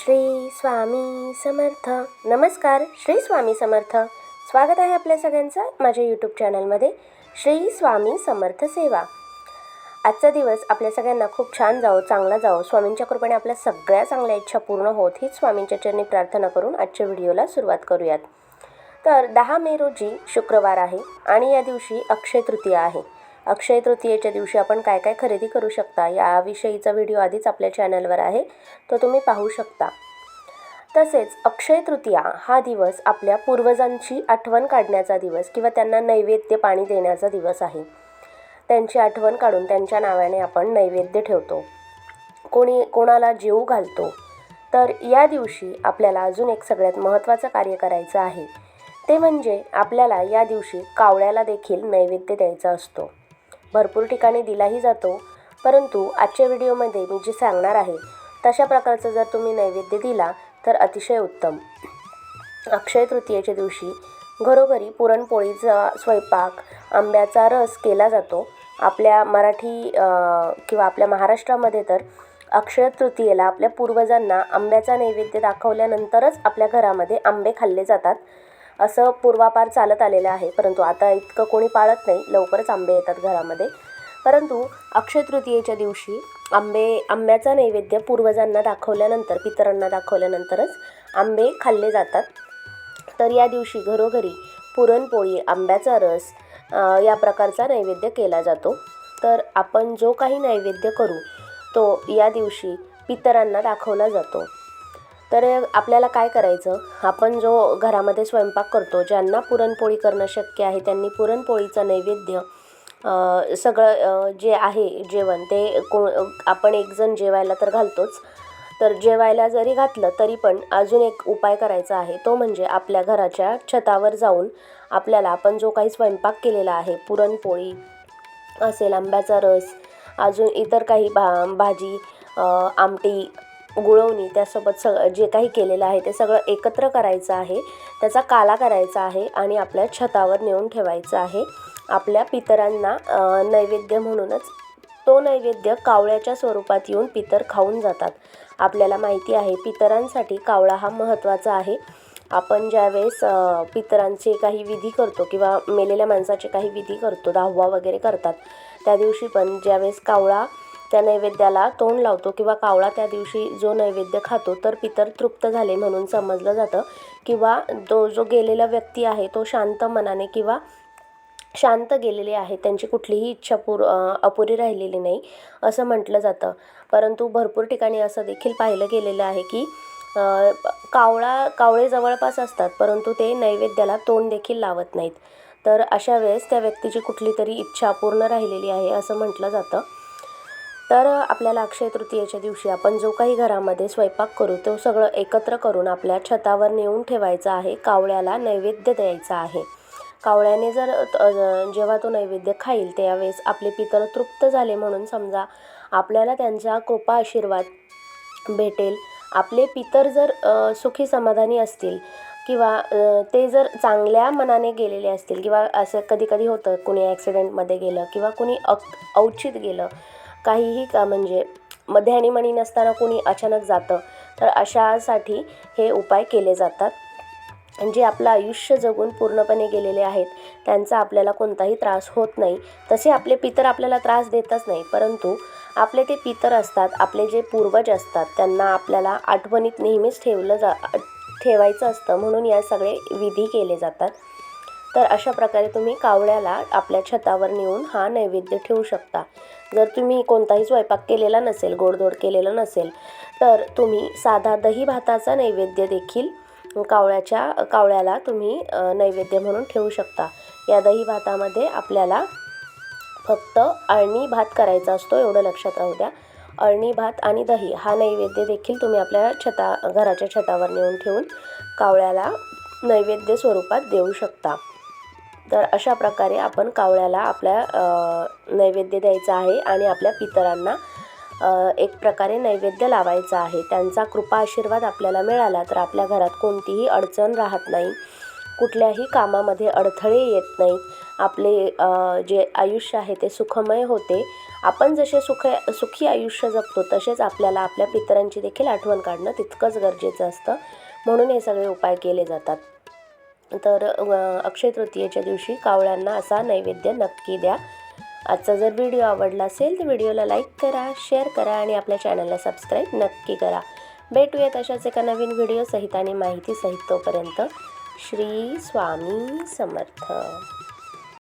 श्री स्वामी समर्थ. नमस्कार श्री स्वामी समर्थ. स्वागत आहे आपल्या सगळ्यांचं माझ्या यूट्यूब चॅनलमध्ये श्री स्वामी समर्थ सेवा. आजचा दिवस आपल्या सगळ्यांना खूप छान जावो चांगला जावो. स्वामींच्या कृपेने आपल्या सगळ्या चांगल्या इच्छा पूर्ण होत हीच स्वामींच्या चरणी प्रार्थना करून आजच्या व्हिडिओला सुरुवात करूयात. तर दहा मे रोजी शुक्रवार आहे आणि या दिवशी अक्षय तृतीया आहे. अक्षय तृतीयेच्या दिवशी आपण काय काय खरेदी करू शकता याविषयीचा व्हिडिओ आधीच आपल्या चॅनलवर आहे तो तुम्ही पाहू शकता. तसेच अक्षय तृतीया हा दिवस आपल्या पूर्वजांची आठवण काढण्याचा दिवस किंवा त्यांना नैवेद्य पाणी देण्याचा दिवस आहे. त्यांची आठवण काढून त्यांच्या नावाने आपण नैवेद्य ठेवतो. कोणी कोणाला जेऊ घालतो तर या दिवशी आपल्याला अजून एक सगळ्यात महत्त्वाचं कार्य करायचं आहे. ते म्हणजे आपल्याला या दिवशी कावळ्याला देखील नैवेद्य द्यायचा असतो. भरपूर ठिकाणी दिलाही जातो. परंतु आजच्या व्हिडिओमध्ये मी जे सांगणार आहे तशा प्रकारचं जर तुम्ही नैवेद्य दिला तर अतिशय उत्तम. अक्षय तृतीयेच्या दिवशी घरोघरी पुरणपोळीचा स्वयंपाक आंब्याचा रस केला जातो. आपल्या मराठी किंवा आपल्या महाराष्ट्रामध्ये तर अक्षय तृतीयेला आपल्या पूर्वजांना आंब्याचा नैवेद्य दाखवल्यानंतरच आपल्या घरामध्ये आंबे खाल्ले जातात. असं पूर्वापार चालत आलेलं आहे. परंतु आता इतकं कोणी पाळत नाही. लवकरच आंबे येतात घरामध्ये. परंतु अक्षय तृतीयेच्या दिवशी आंबे आंब्याचा नैवेद्य पूर्वजांना दाखवल्यानंतर पितरांना दाखवल्यानंतरच आंबे खाल्ले जातात. तर या दिवशी घरोघरी पुरणपोळी आंब्याचा रस या प्रकारचा नैवेद्य केला जातो. तर आपण जो काही नैवेद्य करू तो या दिवशी पितरांना दाखवला जातो. तर आपल्याला काय करायचं? आपण जो घरामध्ये स्वयंपाक करतो ज्यांना पुरणपोळी करणं शक्य आहे त्यांनी पुरणपोळीचं नैवेद्य सगळं जे आहे जेवण ते को आपण एकजण जेवायला तर घालतोच. तर जेवायला जरी घातलं तरी पण अजून एक उपाय करायचा आहे तो म्हणजे आपल्या घराच्या छतावर जाऊन आपल्याला आपण जो काही स्वयंपाक केलेला आहे पुरणपोळी असेल आंब्याचा रस अजून इतर काही भा भाजी आमटी गुळवणी त्यासोबत सग जे काही केलेलं आहे ते सगळं एकत्र करायचं आहे. त्याचा काला करायचा आहे आणि आपल्या छतावर नेऊन ठेवायचं आहे. आपल्या पितरांना नैवेद्य म्हणूनच तो नैवेद्य कावळ्याच्या स्वरूपात येऊन पितर खाऊन जातात. आपल्याला माहिती आहे पितरांसाठी कावळा हा महत्त्वाचा आहे. आपण ज्यावेळेस पितरांचे काही विधी करतो किंवा मेलेल्या माणसाचे काही विधी करतो दहावा वगैरे करतात त्या दिवशी पण ज्यावेळेस कावळा त्या नैवेद्याला तोंड लावतो किंवा कावळा त्या दिवशी जो नैवेद्य खातो तर पितर तृप्त झाले म्हणून समजलं जातं. किंवा तो जो गेलेला व्यक्ती आहे तो शांत मनाने किंवा शांत गेलेले आहे त्यांची कुठलीही इच्छा पूर अपुरी राहिलेली नाही असं म्हटलं जातं. परंतु भरपूर ठिकाणी असं देखील पाहिलं गेलेलं आहे की कावळा कावळे जवळपास असतात परंतु ते नैवेद्याला तोंड देखील लावत नाहीत. तर अशा वेळेस त्या व्यक्तीची कुठली तरी इच्छा पूर्ण राहिलेली आहे असं म्हटलं जातं. तर आपल्याला अक्षय तृतीयेच्या दिवशी आपण जो काही घरामध्ये स्वयंपाक करू तो सगळं एकत्र करून आपल्या छतावर नेऊन ठेवायचं आहे कावळ्याला नैवेद्य द्यायचा आहे. कावळ्याने जर जेव्हा तो नैवेद्य खाईल त्यावेळेस आपले पितर तृप्त झाले म्हणून समजा आपल्याला त्यांचा कृपा आशीर्वाद भेटेल. आपले पितर जर सुखी समाधानी असतील किंवा ते जर चांगल्या मनाने गेलेले असतील किंवा असं कधी कधी होतं कुणी ॲक्सिडेंटमध्ये गेलं किंवा कुणी अक औचित गेलं काहीही का म्हणजे मध्ये मणी नसताना कुणी अचानक जातं तर अशासाठी हे उपाय केले जातात. जे आपलं आयुष्य जगून पूर्णपणे गेलेले आहेत त्यांचा आपल्याला कोणताही त्रास होत नाही. तसे आपले पितर आपल्याला त्रास देतच नाही परंतु आपले ते पितर असतात आपले जे पूर्वज असतात त्यांना आपल्याला आठवणीत नेहमीच ठेवलं जा ठेवायचं असतं म्हणून या सगळे विधी केले जातात. तर अशा प्रकारे तुम्ही कावळ्याला आपल्या छतावर नेऊन हा नैवेद्य ठेवू शकता. जर तुम्ही कोणताही स्वयंपाक केलेला नसेल गोडधोड केलेला नसेल तर तुम्ही साधा दही भाताचा नैवेद्य देखील कावळ्याच्या कावळ्याला तुम्ही नैवेद्य म्हणून ठेवू शकता. या दही भातामध्ये आपल्याला फक्त अळणी भात करायचा असतो एवढं लक्षात राहू द्या. अळणी भात आणि दही हा नैवेद्य देखील तुम्ही आपल्या छता घराच्या छतावर नेऊन ठेवून कावळ्याला नैवेद्य स्वरूपात देऊ शकता. तर अशा प्रकारे आपण कावळ्याला आपल्या नैवेद्य द्यायचा आहे आणि आपल्या पितरांना एक प्रकारे नैवेद्य लावायचा आहे. त्यांचा कृपा आशीर्वाद आपल्याला मिळाला तर आपल्या घरात कोणतीही अडचण राहत नाही. कुठल्याही कामामध्ये अडथळे येत नाहीत आपले जे आयुष्य आहे ते सुखमय होते. आपण जसे सुख सुखी आयुष्य जगतो तसेच आपल्याला आपल्या पितरांची देखील आठवण काढणं तितकंच गरजेचं असतं. म्हणून हे सगळे उपाय केले जातात. तर अक्षय तृतीयेच्या दिवशी कावळ्यांना असा नैवेद्य नक्की द्या. आजचा जर व्हिडिओ आवडला असेल तर व्हिडिओला लाईक करा शेअर करा आणि आपल्या चॅनलला सबस्क्राईब नक्की करा. भेटूयात अशाच एका नवीन व्हिडिओ सहित आणि माहिती सहित तोपर्यंत श्री स्वामी समर्थ.